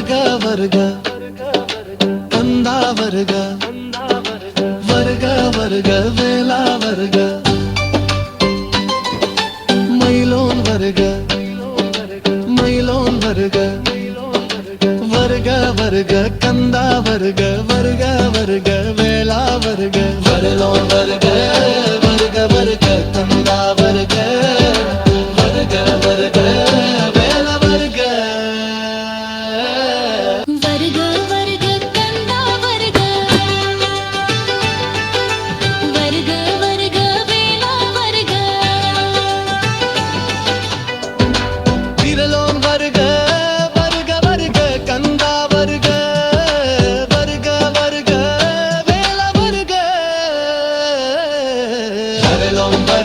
வருக வருக. கந்தா வருக. வருக வருக வேளா வருக. மயிலோன் வருக. மயிலோன் வருக. வருக வருக கந்தா வருக.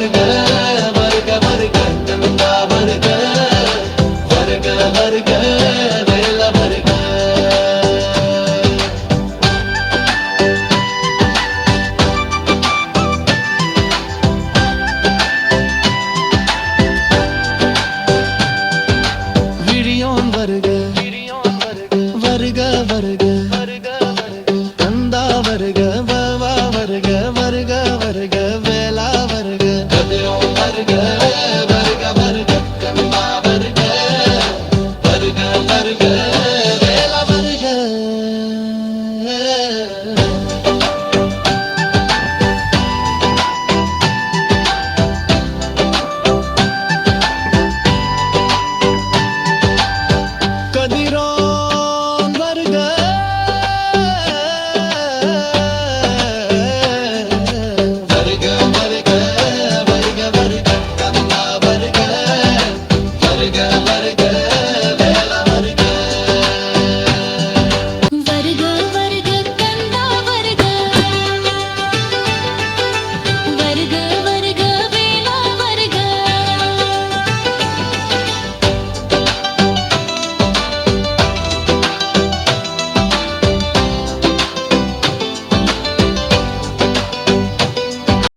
வேள வருக விரலோன் வருக